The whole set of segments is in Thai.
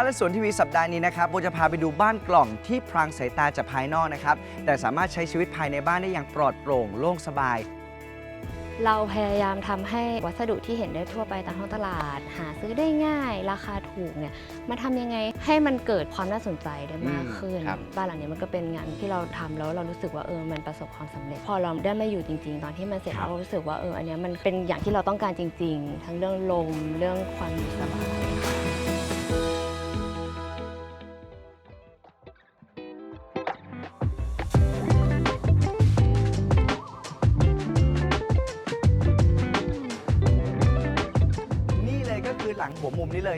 านและสวนทีวีสัปดาห์นี้นะครับโบจะพาไปดูบ้านกล่องที่พรางสายตาจากภายนอกนะครับ แต่สามารถใช้ชีวิตภายในบ้านได้อย่างปลอดโปร่งโล่งสบาย เราพยายามทำให้วัสดุที่เห็นได้ทั่วไปตามท้องตลาด หาซื้อได้ง่าย ราคาถูกเนี่ยมาทำยังไงให้มันเกิดความน่าสนใจได้มากขึ้น อืมครับ บ้านหลังนี้มันก็เป็นงานที่เราทำแล้วเรารู้สึกว่าเออมันประสบความสำเร็จ พอเราได้มาอยู่จริง ๆ ตอนที่มันเสร็จครับเรารู้สึกว่าเอออันเนี้ยมันเป็นอย่างที่เราต้องการจริง ๆ ทั้งเรื่องลมเรื่องความอยู่สบาย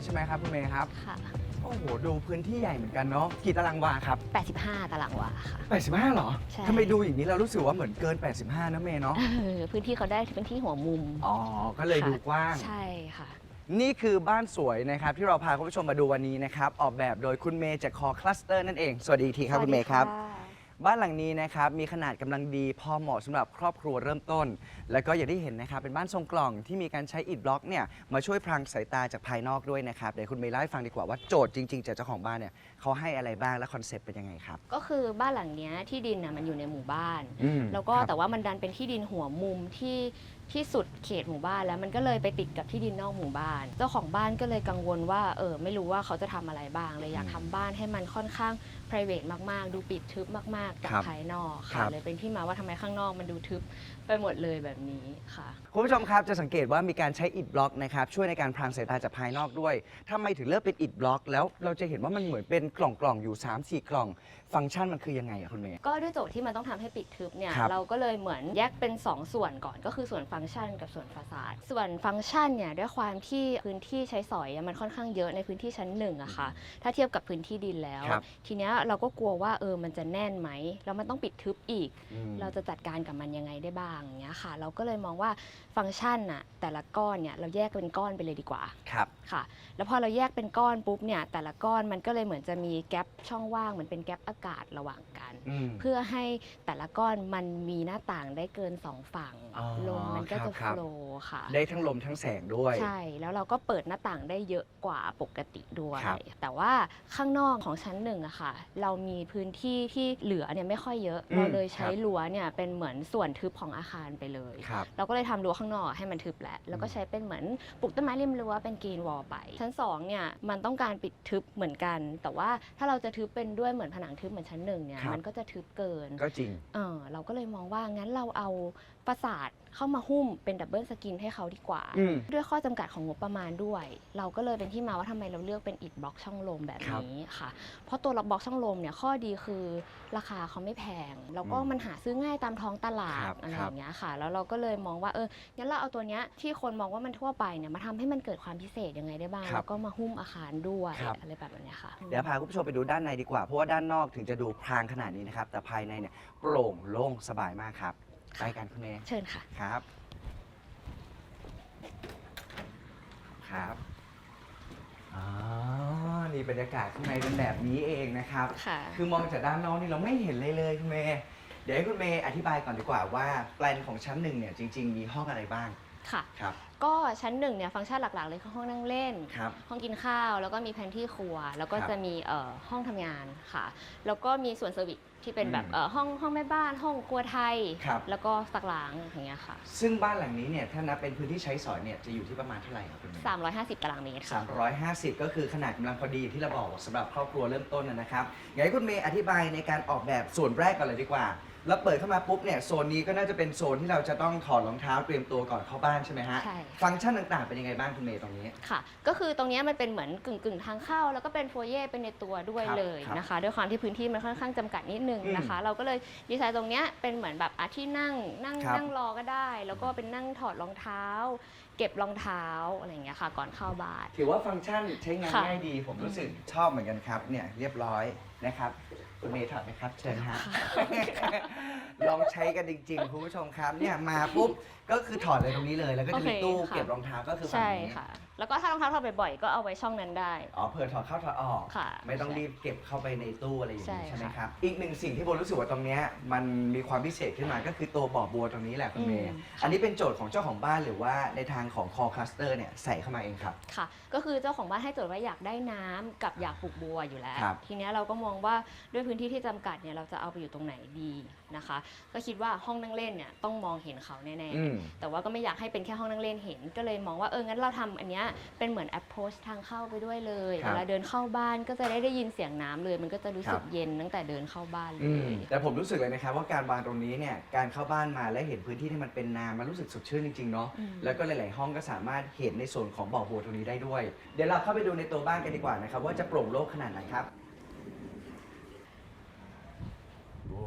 ใช่ไหมครับคุณเมย์ครับ ค่ะ โอ้โห ดูพื้นที่ใหญ่เหมือนกันเนาะ กี่ตารางวาครับ 85 ตารางวาค่ะ 85เหรอใช่ ทำไมดูอย่างนี้เรารู้สึกว่าเหมือนเกิน 85นะเมย์เนาะ เออพื้นที่เขาได้พื้นที่หัวมุม อ๋อ ก็เลยค่ะดูกว้าง ใช่ค่ะ นี่คือบ้านสวยนะครับ ที่เราพาคุณผู้ชมมาดูวันนี้นะครับ ออกแบบโดยคุณเมย์จากคอคลัสเตอร์นั่นเอง สวัสดีอีกทีครับคุณเมย์ครับ บ้านหลังนี้นะครับมีขนาดกำลังดีพอเหมาะสำหรับครอบครัวเริ่มต้น แล้วก็อย่างที่เห็นนะครับเป็นบ้านทรงกล่องที่มีการใช้อิฐบล็อกเนี่ยมาช่วยพรางสายตาจากภายนอกด้วยนะครับเดี๋ยวคุณเมย์เล่าให้ฟังดีกว่าว่าโจทย์จริงๆจากเจ้าของบ้านเนี่ยเขาให้อะไรบ้างและคอนเซปต์เป็นยังไงครับ ก็คือบ้านหลังเนี้ยที่ดินน่ะมันอยู่ในหมู่บ้าน อืมแล้วก็ครับ แต่ว่ามันดันเป็นที่ดินหัวมุมที่ที่สุดเขตหมู่บ้านแล้วมันก็เลยไปติดกับที่ดินนอกหมู่บ้าน เจ้าของบ้านก็เลยกังวลว่าเออไม่รู้ว่าเขาจะทำอะไรบ้างเลยอยากทำบ้านให้มันค่อนข้าง p r i v a t มากๆ ดูปิดทึบมากๆจากครับภายนอกครัค่ะบ เลยเป็นที่มาว่าทำไมข้างนอกมันดูทึบไปหมดเลยแบบนี้ค่ะ คุณผู้ชมครับจะสังเกตว่ามีการใช้อิฐบล็อกนะครับช่วยในการพรางสายตาจากภายนอกด้วยทำไมถึงเลือกเป็นอิฐบล็อก แล้วเราจะเห็นว่ามันเหมือนเป็นกล่องๆอยู่ 3-4 กล่อง ฟังก์ชันมันคือยังไงอะคุณเมย์ ก็ด้วยโจทย์ที่มันต้องทำให้ปิดทึบเนี่ยครับเราก็เลยเหมือนแยกเป็น 2 ส่วนก่อนก็คือส่วนฟังก์ชันกับส่วนฟาซาดส่วนฟังก์ชันเนี่ยด้วยความที่พื้นที่ใช้สอยอะมันค่อนข้างเยอะในพื้นที่ชั้นหนึ่งอะค่ะถ้าเทียบกับพื้นที่ดินแล้ว ครับทีเนี้ยเราก็กลัวว่าเออมันจะแน่นไหมแล้วมันต้องปิดทึบอีก อืม เราจะจัดการกับมันยังไงได้บ้างอย่างเงี้ยค่ะ เราก็เลยมองว่าฟังก์ชันน่ะแต่ละก้อนเนี่ยเราแยกเป็นก้อนไปเลยดีกว่า ครับ ค่ะ แล้วพอเราแยกเป็นก้อนปุ๊บเนี่ยแต่ละก้อนมันก็เลยเหมือนจะมีแกลบช่องว่างเหมือนเป็นแกลบอากาศระหว่างกัน อืม เพื่อให้แต่ละก้อนมันมีหน้าต่างได้เกินสองฝั่งอ๋อลมมันก็ครับจะครัโฟบ ลว์ค่ะ ได้ทั้งลมทั้งแสงด้วย ใช่ แล้วเราก็เปิดหน้าต่างได้เยอะกว่าปกติด้วย ครับ แต่ว่าข้างนอกของชั้นหนึ่งอะค่ะ เรามีพื้นที่ที่เหลือเนี่ยไม่ค่อยเยอะอืมเราเลยใช้ครับรั้วเนี่ยเป็นเหมือนส่วนทึบของอาคารไปเลย ครับ เราก็เลยทำรั้วข้างนอกให้มันทึบแหละแล้วก็ใช้เป็นเหมือนปลูกต้นไม้ริมรั้วเป็นกรีนวอลไป ชั้นสองเนี่ยมันต้องการปิดทึบเหมือนกัน แต่ว่าถ้าเราจะทึบเป็นด้วยเหมือนผนังทึบเหมือนชั้นหนึ่งเนี่ยครับ มันก็จะทึบเกินก็จริง เออเราก็เลยมองว่างั้นเราเอาปราสาทเข้ามาหุ้มเป็นดับเบิลสกินให้เขาดีกว่า อืม ด้วยข้อจำกัดของงบประมาณด้วย เราก็เลยเป็นที่มาว่าทำไมเราเลือกเป็นอิฐบล็อกช่องลมแบบครับนี้ค่ะ เพราะตัวบล็อกช่องลมเนี่ยข้อดีคือราคาเขาไม่แพง แล้วก็อืมมันหาซื้อง่ายตามท้องตลาครัดบอะไรคอรับย่างเงี้ยค่ะ แล้วเราก็เลยมองว่าเอองั้นเราเอาตัวเนี้ยที่คนมองว่ามันทั่วไปเนี่ยมาทำให้มันเกิดความพิเศษยังไงได้บ้าง ครับแล้วก็มาหุ้มอาคารด้วยครับ อะไรแบบเนี้ยค่ะ เดี๋ยวพาคุณผู้ชมไปดูด้านในดีกว่า เพราะว่าด้านนอกถึงจะดูพรางขนาดนี้นะครับ แต่ภายในเนี่ยโปร่งโล่งสบายมากครับ ไปกันคุณเมย์เชิญค่ะ ครับ ครับอ๋อนี่บรรยากาศข้างในเป็นแบบนี้เองนะครับ ค่ะ คือมองจากด้านนอกนี่เราไม่เห็นเลยเลยคุณเมย์เดี๋ยวให้คุณเมย์อธิบายก่อนดีกว่าว่าแปลนของชั้นหนึ่งเนี่ยจริง ๆ มีห้องอะไรบ้างค่ะ ครับ ก็ชั้นหนึ่งเนี่ยฟังก์ชันหลักๆ เลยคือห้องนั่งเล่น ครับ ห้องกินข้าว แล้วก็มีแพนที่ครัว แล้วก็ครับจะมีเอ่อห้องทำงานค่ะ แล้วก็มีส่วนเซอร์วิส ที่เป็นแบบอืมเอ่อห้องห้องแม่บ้าน ห้องครัวไทย ครับ แล้วก็สักล้างอย่างเงี้ยค่ะ ซึ่งบ้านหลังนี้เนี่ยถ้านับเป็นพื้นที่ใช้สอยเนี่ยจะอยู่ที่ประมาณเท่าไหร่ครับคุณเมย์350 ตารางเมตรค่ะ 350 ก็คือขนาดกำลังพอดีที่เราบอกสำหรับครอบครัวเริ่มต้นนะนะครับอยากให้คุณเมย์อธิบายในการออกแบบส่วนแรกก่อนเลยดีกว่า แล้วเปิดเข้ามาปุ๊บเนี่ยโซนนี้ก็น่าจะเป็นโซนที่เราจะต้องถอดรองเท้าเตรียมตัวก่อนเข้าบ้านใช่ไหมฮะใช่ ฟังก์ชันต่างๆเป็นยังไงบ้างคุณเมย์ตรงนี้ ค่ะ ก็คือตรงเนี้ยมันเป็นเหมือนกึ่งกึ่งๆทางเข้า แล้วก็เป็นโฟเย่เป็นในตัวด้วยครับเลยครับนะคะ ด้วยความที่พื้นที่มันค่อนข้างจำกัดนิดนึงอืมนะคะ เราก็เลยดีไซน์ตรงเนี้ยเป็นเหมือนแบบอาที่นั่งนั่งครับ นั่งรอก็ได้ แล้วก็เป็นนั่งถอดรองเท้า เก็บรองเท้าอะไรอย่างเงี้ยค่ะ ก่อนเข้าบ้าน ถือว่าฟังก์ชันใช้งานค่ะ ง่ายดี ผมรู้สึกชอบเหมือนกันครับเนี่ยเรียบร้อยนะครับ คุณเมย์ถอดไหมครับ เชิญฮะ ลองใช้กันจริง ๆ คุณผู้ชมครับเนี่ยมาปุ๊บก็คือถอดเลยตรงนี้เลย แล้วก็จะมีโอเคตู้ค่ะ เก็บรองเท้าก็คือฝั่งใช่นี้ ค่ะแล้วก็ถ้ารองเท้าถอดบ่อยๆก็เอาไว้ช่องนั้นได้ อ๋อเผื่อถอดเข้าถอดออก ค่ะไม่ต้องใช่รีบเก็บเข้าไปในตู้อะไรอย่างนี้ใช่ใช่ไหมค่ะครับ อีกหนึ่งสิ่งที่โบรู้สึกว่าตรงเนี้ยมันมีความพิเศษขึ้นมาก็คือตัวบ่อบัวตรงนี้แหละคุณเมย์ อืม อันนี้เป็นโจทย์ของเจ้าของบ้านหรือว่าในทางของ Core Cluster เนี่ยใส่เข้ามาเองครับ ค่ะ ก็คือเจ้าของบ้านให้โจทย์ว่าอยากได้น้ำกับอยากปลูกบัวอยู่แล้ว ครับ ทีเนี้ยเราก็มองว่าด้วยพื้นที่ที่จำกัดเนี่ยเราจะเอาไปอยู่ตรงไหนดีนะคะ ก็คิดว่าห้องนั่งเล่นเนี่ยต้องมองเห็นเขาแน่อืม ๆ แต่ว่าก็ไม่อยากให้เป็นแค่ห้องนั่งเล่นเห็น ก็เลยมองว่าเอองั้นเราทำอันเนี้ยเป็นเหมือนแอปโพสทางเข้าไปด้วยเลยครับ เวลาเดินเข้าบ้านก็จะได้ได้ยินเสียงน้ำเลย มันก็จะรู้สึกครับเย็นตั้งแต่เดินเข้าบ้านเลอืมย แต่ผมรู้สึกเลยนะครับว่าการวางตรงนี้เนี่ยการเข้าบ้านมาและเห็นพื้นที่ที่มันเป็นนามันรู้สึกสดชื่นจริงๆเนาะอืม แล้วก็หลายๆห้องก็สามารถเห็นในส่วนของบ่อบัวตรงนี้ได้ด้วย เดี๋ยวเราเข้าไปดูในตัวบ้านกันดีกว่านะครับว่าจะโปร่งโล่งขนาดไหนครับโอ้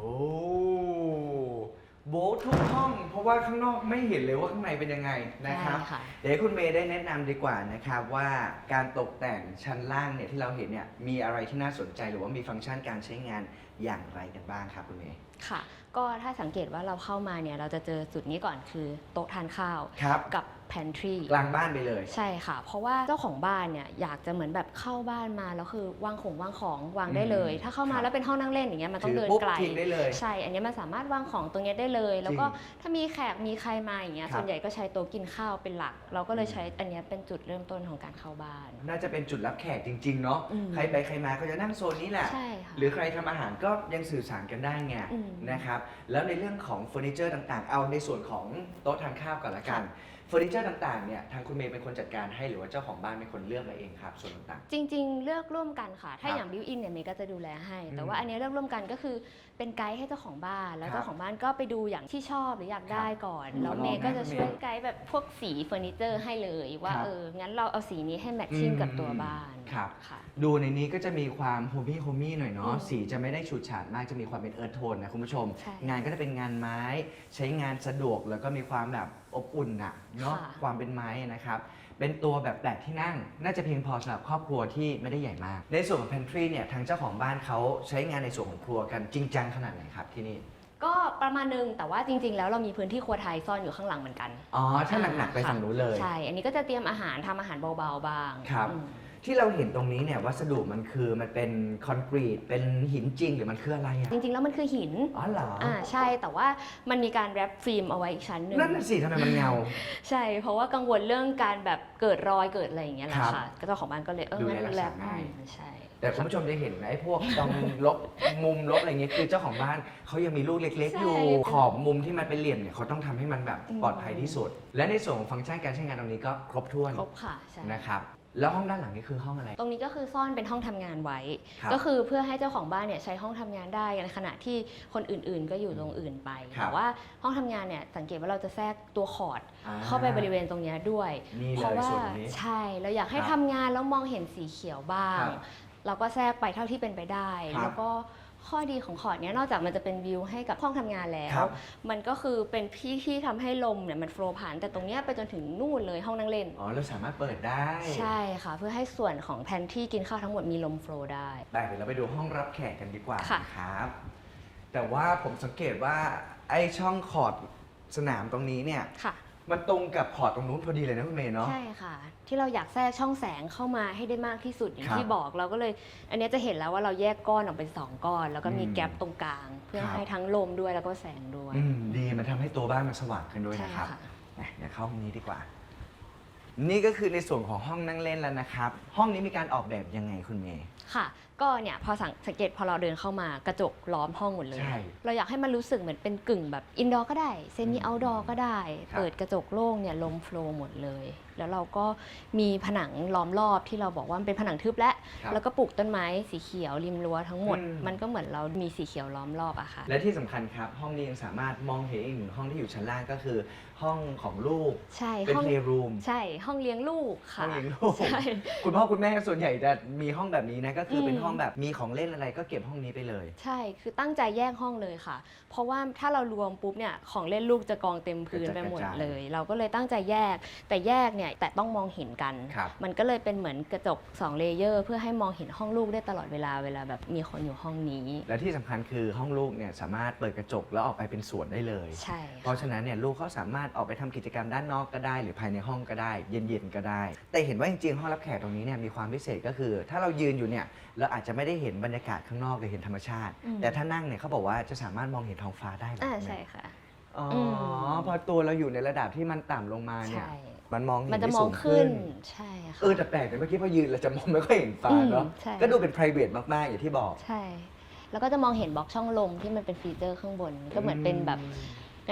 โบะทุกห้อง เพราะว่าข้างนอกไม่เห็นเลยว่าข้างในเป็นยังไงนะครับใช่ค่ะ เดี๋ยวให้คุณเมย์ได้แนะนำดีกว่านะครับว่าการตกแต่งชั้นล่างเนี่ยที่เราเห็นเนี่ยมีอะไรที่น่าสนใจหรือว่ามีฟังก์ชันการใช้งานอย่างไรกันบ้างครับคุณเมย์ค่ะ ก็ถ้าสังเกตว่าเราเข้ามาเนี่ยเราจะเจอจุดนี้ก่อนคือโต๊ะทานข้าว ครับกับ pantry กลางบ้านไปเลย ใช่ค่ะ เพราะว่าเจ้าของบ้านเนี่ยอยากจะเหมือนแบบเข้าบ้านมาแล้วคือวางของวางของวางได้เลย อืมถ้าเข้ามาครับ แล้วเป็นห้องนั่งเล่นอย่างเงี้ยมันต้องถือเดินปุ๊บไกล ทิ้งได้เลย ใช่ อันเนี้ยมันสามารถวางของตรงเนี้ยได้เลย แล้วก็จริงถ้ามีแขกมีใครมาอย่างเงี้ยครับ ส่วนใหญ่ก็ใช้โต๊ะกินข้าวเป็นหลัก เราก็เลยอืมใช้อันเนี้ยเป็นจุดเริ่มต้นของการเข้าบ้าน น่าจะเป็นจุดรับแขกจริง ๆ เนาะอืม ใครไปใครมาก็จะนั่งโซนนี้แหละ ใช่ค่ะหรือใครทำอาหารก็ยังสื่อสารกันได้ไง อืมนะครับแล้วในเรื่องของเฟอร์นิเจอร์ต่างๆ เอาในส่วนของโต๊ะทานข้าวก่อนละกันเฟอร์นิเจอร์ต่างๆเนี่ยทางคุณเมย์เป็นคนจัดการให้หรือว่าเจ้าของบ้านเป็นคนเลือกมาเองครับส่วนต่าง จริง ๆ เลือกร่วมกันค่ะ ถ้าครับอย่างบิวอินเนี่ยเมย์ก็จะดูแลให้ แต่อืมว่าอันเนี้ยเลือกร่วมกันก็คือ เป็นไกด์ให้เจ้าของบ้าน แล้วครับเจ้าของบ้านก็ไปดูอย่างที่ชอบหรืออยากได้ก่อนครับแล้วขอลองเมย์ก็จะนะช่วยคุณเมย์ไกด์แบบพวกสีเฟอร์นิเจอร์ให้เลยว่าครับเอองั้นเราเอาสีนี้ให้แมทชิ่งกับตัวอืมบ้านครับค่ะๆดูในนี้ก็จะมีความโฮมี่โฮมี่หน่อยเนาะอืมสีจะไม่ได้ฉูดฉาดมากจะมีความเป็นเอิร์ธโทนนะคุณผู้ชมใช่งานก็จะเป็นงานไม้ ใช้งานสะดวกแล้วก็มีความแบบอบอุ่นอะเนาะค่ะความเป็นไม้นะครับ เป็นตัวแบบแปดที่นั่ง น่าจะเพียงพอสำหรับครอบครัวที่ไม่ได้ใหญ่มาก ในส่วนของ pantry เนี่ยทางเจ้าของบ้านเขาใช้งานในส่วนของครัวกันจริงจังขนาดไหนครับที่นี่ก็ประมาณนึงแต่ว่าจริง ๆ แล้วเรามีพื้นที่ครัวไทยซ่อนอยู่ข้างหลังเหมือนกันอ๋อถ้าหนักๆไปค่ะฝั่งนู้นเลย ใช่ อันนี้ก็จะเตรียมอาหารทำอาหารเบาๆบ้างครับ อืม ที่เราเห็นตรงนี้เนี่ยวัสดุมันคือมันเป็นคอนกรีตเป็นหินจริงหรือมันคืออะไรอะจริงๆ แล้วมันคือหิน อ๋อเหรออ่าใช่แต่ว่ามันมีการแรปฟิล์มเอาไว้อีกชั้นหนึ่งนั่นน่ะสิทำไมมันเงา ใช่ เพราะว่ากังวลเรื่องการแบบเกิดรอยเกิดอะไรอย่างเงี้ยแหละครับค่ะก็เจ้าของบ้านก็เลยเออดูแลงั้นรักษาแรปง่ายอืมใช่ แต่คุณผู้ชมจะเห็นนะไอ้พวกตรงลบมุมลบอะไรเงี้ยคือเจ้าของบ้านเขายังมีลูกเล็ก ๆ อยู่ใช่ขอบมุมที่มันเป็นเหลี่ยมเนี่ยเขาต้องทำให้มันแบบอืม ปลอดภัยที่สุด และในส่วนของฟังก์ชันการใช้งานตรงนี้ก็ครบถ้วนครบค่ะใช่ นะครับ แล้วห้องด้านหลังนี่คือห้องอะไร ตรงนี้ก็คือซ่อนเป็นห้องทำงานไว้ ครับก็คือเพื่อให้เจ้าของบ้านเนี่ยใช้ห้องทำงานได้ในขณะที่คนอื่นๆ ก็อยู่ตรงอื่นไป ครับ แต่ว่าห้องทำงานเนี่ยสังเกตว่าเราจะแทรกตัวคอร์ดอ่ เข้าไปบริเวณตรงเนี้ยด้วย นี่เพเลราะยว่าส่วนนี้ ใช่เราอยากให้ครับทำงานแล้วมองเห็นสีเขียวบ้าง ครับเราก็แทรกไปเท่าที่เป็นไปได้ ครับ แล้วก็ ข้อดีของคอร์ดเนี้ยนอกจากมันจะเป็นวิวให้กับห้องทำงานแล้ครัวบมันก็คือเป็นที่ที่ทำให้ลมเนี่ยมันโฟล์ผ่าน แต่ตรงเนี้ยไปจนถึงนู่นเลยห้องนั่งเล่น อ๋อเราสามารถเปิดได้ใช่ค่ะ เพื่อให้ส่วนของแผนที่กินข้าวทั้งหมดมีลมโฟล์ได้ ได้เดี๋ยวเราไปดูห้องรับแขกกันดีกว่าค่ะ นะครับ แต่ว่าผมสังเกตว่าไอ้ช่องคอร์ดสนามตรงนี้เนี่ย ค่ะ มันตรงกับพอร์ตตรงนู้นพอดีเลยนะคุณเมย์เนาะ ใช่ค่ะ ที่เราอยากแทรกช่องแสงเข้ามาให้ได้มากที่สุดอย่างครับที่บอกเราก็เลย อันเนี้ยจะเห็นแล้วว่าเราแยกก้อนออกเป็นสองก้อน แล้วก็มีอืมแกลบตรงกลาง เพื่อครับ ให้ทั้งลมด้วยแล้วก็แสงด้วยอืมดีมันทำให้ตัวบ้านมันสว่างขึ้นด้วยใช่นะครับค่ะอะเดี๋ยวเข้าห้องนี้ดีกว่า นี่ก็คือในส่วนของห้องนั่งเล่นแล้วนะครับ ห้องนี้มีการออกแบบยังไงคุณเมย์ ค่ะ ก็เนี่ยพอสังสังเกตพอเราเดินเข้ามากระจกล้อมห้องหมดเลย ใช่เราอยากให้มันรู้สึกเหมือนเป็นกึ่งแบบอินดอร์ก็ได้เซมิเอาดอร์ก็ได้ ครับ เปิดกระจกโล่งเนี่ยลมโฟลว์หมดเลย แล้วเราก็มีผนังล้อมรอบที่เราบอกว่ามันเป็นผนังทึบและ ครับ แล้วก็ปลูกต้นไม้สีเขียวริมรั้วทั้งหมด อืม มันก็เหมือนเรามีสีเขียวล้อมรอบอะค่ะ และที่สำคัญครับ ห้องนี้ยังสามารถมองเห็นอีกหนึ่งห้องที่อยู่ชั้นล่างก็คือห้องของลูก ใช่เป็นห้อง playroom ใช่ห้องเลี้ยงลูกห้ค่ะ องเลี้ยงลูก ใช่ คุณพ่อคุณแม่ส่วนใหญ่จะมีห้องแบบนี้นะ ก็คืออม เป็นห้องห้องแบบมีของเล่นอะไรก็เก็บห้องนี้ไปเลย ใช่ คือตั้งใจแยกห้องเลยค่ะ เพราะว่าถ้าเรารวมปุ๊บเนี่ย ของเล่นลูกจะกองเต็มพื้นกระจัดไปหมดกระจายเลย เราก็เลยตั้งใจแยก แต่แยกเนี่ย แต่ต้องมองเห็นกัน ครับ มันก็เลยเป็นเหมือนกระจก2เลเยอร์ เพื่อให้มองเห็นห้องลูกได้ตลอดเวลา เวลาแบบมีคนอยู่ห้องนี้ และที่สำคัญคือห้องลูกเนี่ยสามารถเปิดกระจกแล้วออกไปเป็นสวนได้เลย ใช่เพราะฉะนั้นเนี่ยลูกเขาสามารถออกไปทำกิจกรรมด้านนอกก็ได้ หรือภายในห้องก็ได้ เย็นๆก็ได้ แต่เห็นว่าจริงๆห้องรับแขกตรงนี้เนี่ยมีความพิเศษก็คือ ถ้าเรายืนอยู่เนี่ยเราอาจจะไม่ได้เห็นบรรยากาศข้างนอกหรือเห็นธรรมชาติ แต่ถ้านั่งเนี่ยเขาบอกว่าจะสามารถมองเห็นท้องฟ้าได้แบบอ่านี้ใช่ค่ะอ๋อมพอตัวเราอยู่ในระดับที่มันต่ำลงมาเนี่ยใช่มันมองเห็นมันจะได้มอสูงงขึ้ขึ้นนใช่ค่ะ เออแต่แปลกแต่เมื่อกี้พอยืนเราจะมองไม่ค่อยเห็นฟ้าเนาะอืมใช่ก็ดูเป็น p r i v a t มาก ๆ อย่างที่บอก ใช่ แล้วก็จะมองเห็นบล็อกช่องลมที่มันเป็นฟีเจอร์ข้างบน ก็เหมือนเป็นแบบง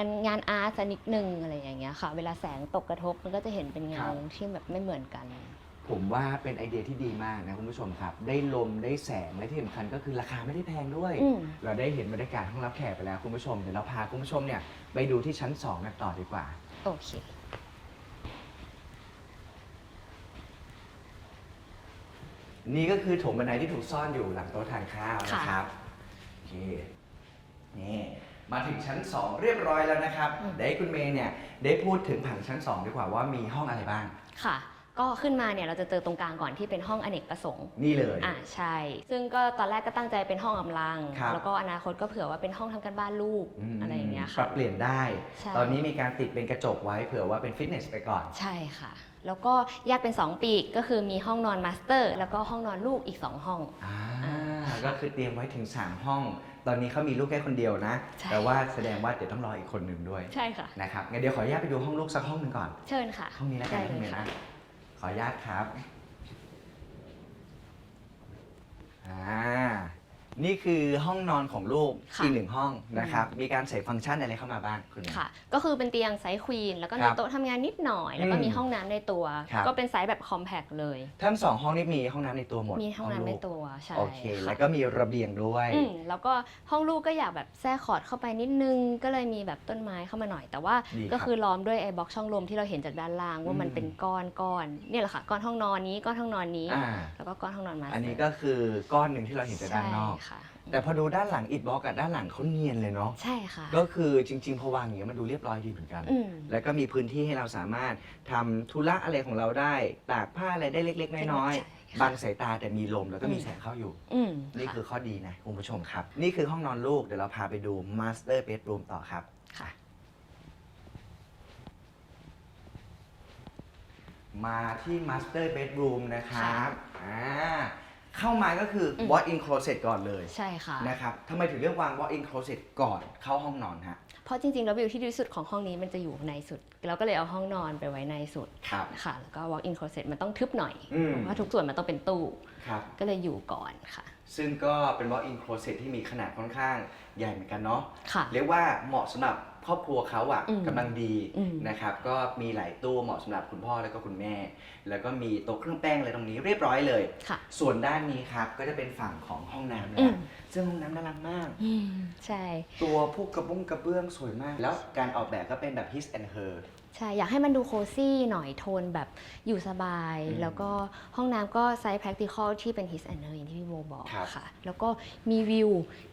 านงานอาร์ตสักนิดนึงอะไรอย่างเงี้ยค่ะ เวลาแสงตกกระทบมันก็จะเห็นเป็นเงาที่แบบไม่เหมือนกัน ผมว่าเป็นไอเดียที่ดีมากนะคุณผู้ชมครับ ได้ลมได้แสงและที่สำคัญก็คือราคาไม่ได้แพงด้วย อืม เราได้เห็นบรรยากาศห้องรับแขกไปแล้วคุณผู้ชมเดี๋ยวเราพาคุณผู้ชมเนี่ยไปดูที่ชั้น2กันต่อดีกว่า โอเค นี่ก็คือโถงบันไดที่ถูกซ่อนอยู่หลังโต๊ะทานข้าวนะครับโอเคนี่ มาถึงชั้น 2 เรียบร้อยแล้วนะครับอืม เดี๋ยวให้คุณเมย์เนี่ยได้พูดถึงผังชั้น 2 ดีกว่าว่ามีห้องอะไรบ้าง ค่ะ ก็ขึ้นมาเนี่ยเราจะเจอตรงกลางก่อนที่เป็นห้องอเนกประสงค์ นี่เลย อ่าใช่ ซึ่งก็ตอนแรกก็ตั้งใจเป็นห้องกำลัง ครับ แล้วก็อนาคตก็เผื่อว่าเป็นห้องทำการบ้านลูกมอะไรอย่างเงี้ยปรัค่ะบเปลี่ยนได้ ใช่ตอนนี้มีการติดเป็นกระจกไว้เผื่อว่าเป็นฟิตเนสไปก่อน ใช่ค่ะ แล้วก็แยกเป็น 2 ปีกก็คือมีห้องนอนมาสเตอร์ แล้วก็ห้องนอนลูกอีก 2 ห้อง อ่าอ่าก็คือเตรียมไว้ถึง 3 ห้อง ตอนนี้เขามีลูกแค่คนเดียวนะ ใช่ แต่ว่าแสดงว่าเดี๋ยวต้องรออีกคนหนึ่งด้วยใช่ค่ะ นะครับงั้นเดี๋ยวขออนุญาตไปดูห้องลูกสักห้องหนึ่งก่อน เชิญค่ะห้องนี้แล้วกันได้นะเลคุณยเมย์ค่ะ นะ ขออนุญาตครับ อ่า นี่คือห้องนอนของลูกค่ะ อีกหนึ่งห้องนะครับ มีการใส่ฟังก์ชันอะไรเข้ามาบ้างคุณเมย์ค่ะ ก็คือเป็นเตียงไซส์ควีน แล้วก็คมีรับโต๊ะทำงานนิดหน่อย แล้วก็อืมมีห้องน้ำในตัว ครับ ก็เป็นไซส์แบบคอมแพคเลย ทั้งสองห้องนี้มีห้องน้ำในตัวหมดมีห้องน้ำในลูกตัว ใช่โอเคค่ะแล้วก็มีระเบียงด้วย อืมแล้วก็ห้องลูกก็อยากแบบแทรกคอร์ดเข้าไปนิดนึง ก็เลยมีแบบต้นไม้เข้ามาหน่อย แต่ว่าดีครับก็คือล้อมด้วยไอ้บล็อกช่องลมที่เราเห็นจากด้านล่างว่ามันอืม เป็นก้อนก้อนเนี่ยแหละค่ะ ก้อนห้องนอนนี้ ก้อนห้องนอนนี้ อ่า แล้วก็ก้อนห้องนอนมาอันนี้ก็คือก้อนหนึ่งที่เราเห็นจากด้านนอก ใช่ค่ะ แต่พอดูด้านหลังอิฐบล็อกกับด้านหลังเขาเนียนเลยเนาะใช่ค่ะ ก็คือจริง ๆ พอวางอย่างเงี้ยมันดูเรียบร้อยดีเหมือนกัน อืม แล้วก็มีพื้นที่ให้เราสามารถทำธุระอะไรของเราได้ ตากผ้าอะไรได้เล็ก ๆ น้อยใช่ค่ะ ๆบังสายตาแต่มีลมแล้วก็มีอืมแสงเข้าอยู่ อืมนี่ค่ะคือข้อดีนะคุณผู้ชมครับ นี่คือห้องนอนลูก เดี๋ยวเราพาไปดู Master Bedroom ต่อครับ ค่ะ มาที่ Master Bedroom นะครับค่ะอ่า เข้ามาก็คืออ ม walk-in closet ก่อนเลยใช่ค่ะ นะครับทำไมถึงเลือกวาง walk-in closet ก่อนเข้าห้องนอนฮะเพราะจริงๆแล้ววิวที่ดีที่สุดของห้องนี้มันจะอยู่ในสุด เราก็เลยเอาห้องนอนไปไว้ในสุดครับ ค่ะ แล้วก็ walk in closet มันต้องทึบหน่อยอืม เพราะว่าทุกส่วนมันต้องเป็นตู้ ครับ ก็เลยอยู่ก่อนค่ะ ซึ่งก็เป็น walk-in closet ที่มีขนาดค่อนข้างใหญ่เหมือนกันเนาะค่ะ เรียกว่าเหมาะสำหรับ ครอบครัวเขาอะอืมกำลังดีอืม นะครับ ก็มีหลายตู้เหมาะสำหรับคุณพ่อแล้วก็คุณแม่ แล้วก็มีโต๊ะเครื่องแป้งอะไรตรงนี้เรียบร้อยเลย ค่ะ ส่วนด้านนี้ครับก็จะเป็นฝั่งของห้องน้ำนะอืครัมบซึ่งห้องน้ำน่ารักมากอืมใช่ ตัวพวกกระบุ้งกระเบื้องสวยมาก แล้วการออกแบบก็เป็นแบบ his and her ใช่ อยากให้มันดูโคซี่หน่อยโทนแบบอยู่สบาย อืมแล้วก็ห้องน้ำก็ไซส์ practical ที่เป็น his and her อย่างที่พี่โบบอกครับ ค่ะ แล้วก็มีวิว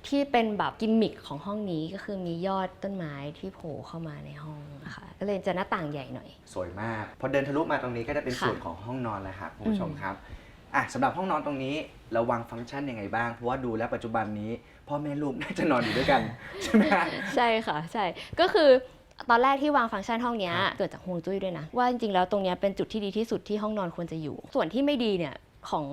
ที่เป็นแบบกิมมิคของห้องนี้ก็คือมียอดต้นไม้ที่โผล่เข้ามาในห้องนะคะก็เลยจะหน้าต่างใหญ่หน่อย สวยมากพอเดินทะลุมาตรงนี้ก็จะเป็นค่ะส่วนของห้องนอนแล้วครับคุณผู้ชมอืม ครับอะสำหรับห้องนอนตรงนี้เราวางฟังก์ชันยังไงบ้าง เพราะว่าดูแล้วปัจจุบันนี้พ่อแม่ลูกน่าจะนอนอยู่ด้วยกัน ใช่ไหมฮะ ใช่ค่ะ ใช่ก็คือ ตอนแรกที่วางฟังก์ชันห้องเนี้ยครับเกิดจากฮวงจุ้ยด้วยนะ ว่าจริงๆแล้วตรงเนี้ยเป็นจุดที่ดีที่สุดที่ห้องนอนควรจะอยู่ ส่วนที่ไม่ดีเนี่ยของ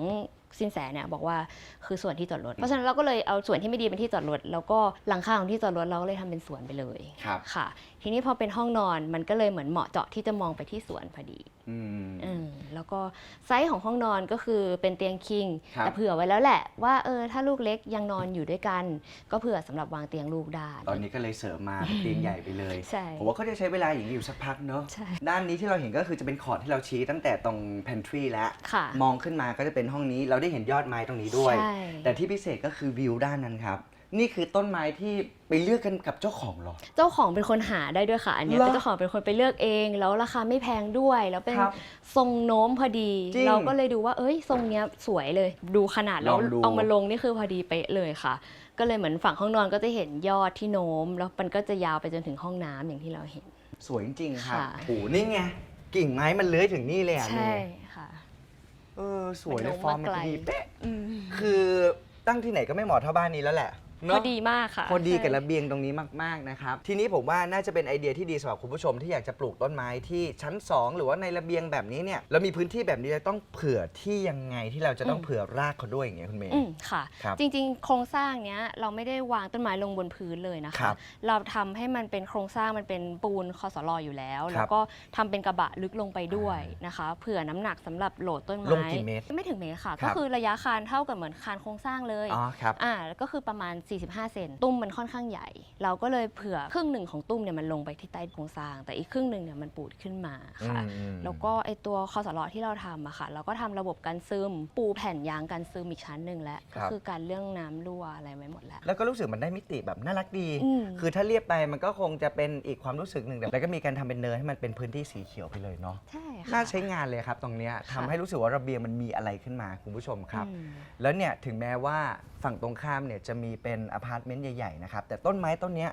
สินแสเนี่ยบอกว่าคือส่วนที่จอดรถ เพราะฉะนั้นเราก็เลยเอาส่วนที่ไม่ดีเป็นที่จอดรถ แล้วก็หลังคาของที่จอดรถเราก็เลยทำเป็นสวนไปเลยครับค่ะ ทีนี้พอเป็นห้องนอนมันก็เลยเหมือนเหมาะเจาะที่จะมองไปที่สวนพอดีอืมอืมแล้วก็ไซส์ของห้องนอนก็คือเป็นเตียงคิงครับแต่เผื่อไว้แล้วแหละ ว่าเออถ้าลูกเล็กยังนอนอยู่ด้วยกัน ก็เผื่อสำหรับวางเตียงลูกได้ตอนนี้ก็เลยเสริมมาเป็นเตียงใหญ่ไปเลยใช่ผมว่าเขาจะใช้เวลาอย่างนี้อยู่สักพักเนอะใช่ด้านนี้ที่เราเห็นก็คือจะเป็นขอดที่เราชี้ตั้งแต่ตรง pantry แล้วค่ะมองขึ้นมาก็จะเป็นห้องนี้เราได้เห็นยอดไม้ตรงนี้ด้วย ใช่ แต่ที่พิเศษก็คือวิวด้านนั้นครับ นี่คือต้นไม้ที่ไปเลือกกันกับเจ้าของเหรอ เจ้าของเป็นคนหาได้ด้วยค่ะ อันเนี้ยเหรอเป็นเจ้าของเป็นคนไปเลือกเอง แล้วราคาไม่แพงด้วย แล้วเป็นครับทรงโน้มพอดี จริงเราก็เลยดูว่า เอ้ย ทรงเนี้ยสวยเลย ดูขนาดแล้วลองดู เอามาลงนี่คือพอดีเป๊ะเลยค่ะ ก็เลยเหมือนฝั่งห้องนอนก็จะเห็นยอดที่โน้ม แล้วมันก็จะยาวไปจนถึงห้องน้ำอย่างที่เราเห็น สวยจริงๆครับค่ะโอ้โหนี่ไงกิ่งไม้มันเลื้อยถึงนี่เลยอะใช่เมย์ค่ะ เออสวยเลยมันลงฟอร์มมันมาไกลพอดีเป๊ะ อืม คือตั้งที่ไหนก็ไม่เหมาะเท่าบ้านนี้แล้วแหละ เนพอะอดีมากค่ะพอดีกับใช่ ระเบียงตรงนี้มาก ๆ นะครับ ทีนี้ผมว่าน่าจะเป็นไอเดียที่ดีสำหรับคุณผู้ชมที่อยากจะปลูกต้นไม้ที่ชั้น 2 หรือว่าในระเบียงแบบนี้เนี่ยเรามีพื้นที่แบบนี้เราต้องเผื่อที่ยังไงที่เราจะต้องอืม เผื่อรากเขาด้วยอย่างเงี้ยคุณเมย์ อืมค่ะ ครับจริงๆ โครงสร้างเนี้ยเราไม่ได้วางต้นไม้ลงบนพื้นเลยนะครัคะ บเราทำให้มันเป็นโครงสร้างมันเป็นปูนคอสลออยู่แล้ว ครับแล้วก็ทำเป็นกระบะลึกลงไปด้วยนะคะ เผื่อน้ำหนักสำหรับโหลดต้นไม้ลงกี่เมตรไม่ถึงเมตรค่ะ ครัก็บ คือระยะคานเท่ากับเหมือนคานโครงสร้างเลยอ๋อครับ อ่าก็คือประมาณ45 เซนตุ้มมันค่อนข้างใหญ่ เราก็เลยเผื่อครึ่งหนึ่งของตุ้มเนี่ยมันลงไปที่ใต้โครงสร้าง แต่อีกครึ่งหนึ่งเนี่ยมันปูดขึ้นมาค่ะอืมแล้วก็ไอตัวคอสลอที่เราทำอะค่ะ เราก็ทำระบบกันซึม ปูแผ่นยางกันซึมอีกชั้นหนึ่งแล้วครัก็บคือการเรื่องน้ำรั่วอะไรไว้หมด แล้วแล้วก็รู้สึกมันได้มิติแบบน่ารักดี อืม คือถ้าเรียบไปมันก็คงจะเป็นอีกความรู้สึกหนึ่งแต่แล้วก็มีการทำเป็นเนินให้มันเป็นพื้นที่สีเขียวไปเลยเนาะ ใช่ค่ะ น่าใช้งานเลยครับตรงเนี้ยทำให้รู้สึกว่าระเบียงมันมีอะไรขึ้นมาคุณผู้ชมครับ อืม แล้วเนี่ยถึงแม้ว่าฝั่งตรงข้ามเนี่ยจะมีเป็นอพาร์ตเมนต์ใหญ่ๆนะครับแต่ต้นไม้ต้นเนี้ย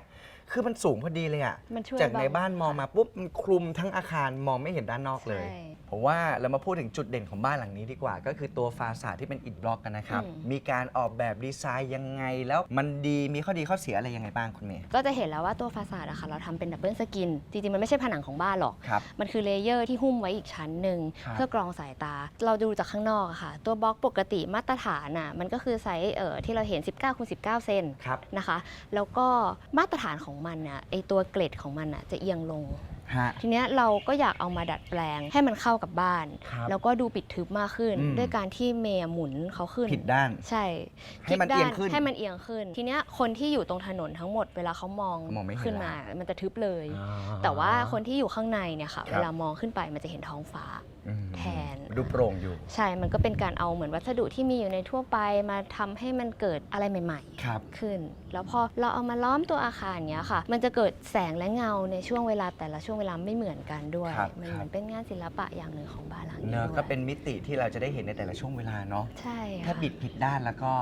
คือมันสูงพอดีเลยอะมันช่วยจากในบังบ้านมองมาปุ๊บมันคลุมทั้งอาคารมองไม่เห็นด้านนอกเลย ใช่ ผมว่าเรามาพูดถึงจุดเด่นของบ้านหลังนี้ดีกว่า ก็คือตัวฟาสาดที่เป็นอิฐบล็อกกันนะครับ อืม มีการออกแบบดีไซน์ยังไงแล้วมันดีมีข้อดีข้อเสียอะไรยังไงบ้างคุณเมย์ก็จะเห็นแล้วว่าตัวฟาสาดอะค่ะ เราทำเป็นดับเบิลสกิน จริงๆ มันไม่ใช่ผนังของบ้านหรอก ครับ มันคือเลเยอร์ที่หุ้มไว้อีกชั้นหนึ่ง ครับ เพื่อกรองสายตา เราดูจากข้างนอกอะค่ะ ตัวบล็อกปกติมาตรฐานอะมันก็คือไซส์เอ่อที่เราเห็น 19คูณ19 เซนครับ นะคะ แล้วก็มาตรฐานของมันอะไอตัวเกล็ดของมันอะจะเอียงลง ฮะ ทีเนี้ยเราก็อยากเอามาดัดแปลงให้มันเข้ากับบ้าน ครับแล้วก็ดูปิดทึบมากขึ้น อืม ด้วยการที่เมย์หมุนเขาขึ้น ผิดด้าน ใช่ให้มันพลิกด้าเอียงขึ้นให้มันเอียงขึ้น ทีเนี้ยคนที่อยู่ตรงถนนทั้งหมดเวลาเขามองมองไม่เห็นขึ้นมาละมันจะทึบเลยอ๋อแต่ว่าคนที่อยู่ข้างในเนี่ยค่ะ ครับ เวลามองขึ้นไปมันจะเห็นท้องฟ้า อืมแทน ดูโปร่งอยู่ ใช่ มันก็เป็นการเอาเหมือนวัสดุที่มีอยู่ในทั่วไปมาทำให้มันเกิดอะไรใหม่ครับ ๆ ขึ้น แล้วพอเราเอามาล้อมตัวอาคารเนี้ยค่ะ มันจะเกิดแสงและเงาในช่วงเวลาแต่ละช่วงเวลาไม่เหมือนกันด้วย ครับมันครับเหมือนเป็นงานศิลปะอย่างหนึ่งของบ้านหลังนี้เนอะด้วยก็เป็นมิติที่เราจะได้เห็นในแต่ละช่วงเวลาเนาะใช่ถ้าค่ะบิดผิดด้านแล้วก็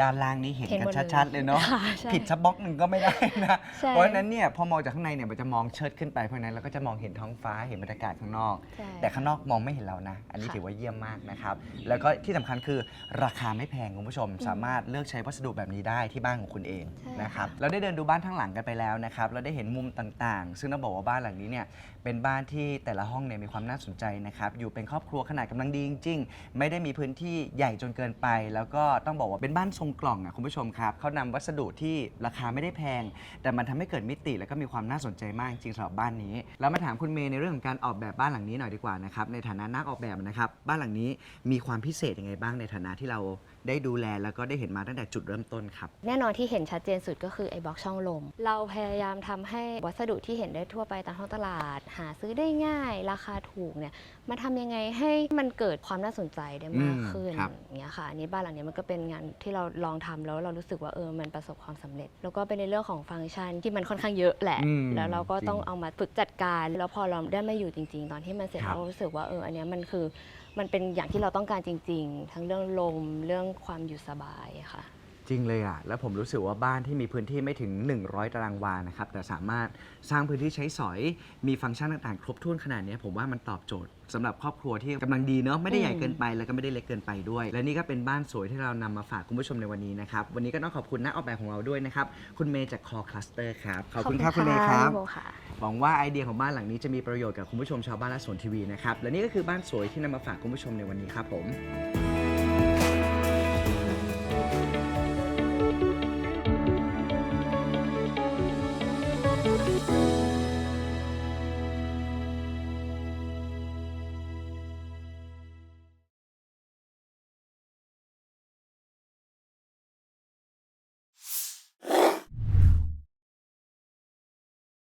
ด้านล่างนี้เห็นเห็นกันหมดเลยชัดๆเลยเนาะค่ะใช่ผิดสักบล็อกหนึ่งก็ไม่ได้นะใช่ เพราะฉะนั้นเนี่ยพอมองจากข้างในเนี่ยมันจะมองเชิดขึ้นไปเพราะฉะนั้นเราก็จะมองเห็นท้องฟ้าเห็นบรรยากาศข้างนอก ใช่ แต่ข้างนอกมองไม่เห็นเรานะ อันนี้ค่ะถือว่าเยี่ยมมากนะครับ แล้วก็ที่สำคัญคือราคาไม่แพงคุณผู้ชม สามารถเลือกใช้วัสดุแบบนี้ได้ที่บ้านของคุณเองใช่นะครับค่ะเราได้เดินดูบ้านทั้งหลังกันไปแล้วนะครับ เราได้เห็นมุมต่างๆ ซึ่งต้องบอกว่าบ้านหลังนี้เนี่ยเป็นบ้านที่แต่ละห้องเนี่ยมีความน่าสนใจนะครับ อยู่เป็นครอบครัวขนาดกำลังดีจริงๆ ไม่ได้มีพื้นที่ใหญ่จนเกินไป แล้วก็ต้องบอกว่าเป็นบ้านทรงกล่องอะคุณผู้ชมครับเขานำวัสดุที่ราคาไม่ได้แพง แต่มันทำให้เกิดมิติแล้วก็มีความน่าสนใจมากจริงสำหรับบ้านนี้ แล้วมาถามคุณเมย์ในเรื่องของการออกแบบบ้านหลังนี้หน่อยดีกว่านะครับในฐานะนักออกแบบนะครับบ้านหลังนี้มีความพิเศษยังไงบ้างในฐานะที่เรา ได้ดูแลแล้วก็ได้เห็นมาตั้งแต่จุดเริ่มต้นครับ แน่นอนที่เห็นชัดเจนสุดก็คือไอ้บล็อกช่องลม เราพยายามทำให้วัสดุที่เห็นได้ทั่วไปตามท้องตลาด หาซื้อได้ง่าย ราคาถูกเนี่ยมาทำยังไงให้มันเกิดความน่าสนใจได้มากอืมขึ้นครับ อย่างเงี้ยค่ะอันนี้บ้านหลังเนี้ยมันก็เป็นงานที่เราลองทำแล้วเรารู้สึกว่าเออมันประสบความสำเร็จ แล้วก็เป็นในเรื่องของฟังก์ชันที่มันค่อนข้างเยอะแหละ อืมแล้วเราก็ต้องจริง เอามาฝึกจัดการ แล้วพอเราได้มาอยู่จริง ๆ ตอนที่มันเสร็จครับ เรารู้สึกว่าเอออันเนี้ยมันคือ มันเป็นอย่างที่เราต้องการจริง ๆ ทั้งเรื่องลมเรื่องความอยู่สบายค่ะ ริงเลยอะแล้วผมรู้สึกว่าบ้านที่มีพื้นที่ไม่ถึง 100 ตารางวานะครับ แต่สามารถสร้างพื้นที่ใช้สอย มีฟังก์ชันต่างๆ ครบถ้วนขนาดเนี้ยผมว่ามันตอบโจทย์สำหรับครอบครัวที่กำลังดีเนาะไม่ได้ใหญ่เกินไปแล้วก็ไม่ได้เล็กเกินไปด้วย และนี่ก็เป็นบ้านสวยที่เรานำมาฝากคุณผู้ชมในวันนี้นะครับ วันนี้ก็ต้องขอบคุณนักออกแบบของเราด้วยนะครับ คุณเมย์จากคอคลัสเตอร์ครับ ขอบคุณครับคุณเมย์ครับ พี่โบค่ะ หวังว่าไอเดียของบ้านหลังนี้จะมีประโยชน์กับคุณผู้ชมชาวบ้านและสวนทีวีนะครับ และนี่ก็คือบ้านสวยที่นำมาฝากคุณผู้ชมในวันนี้ครับผม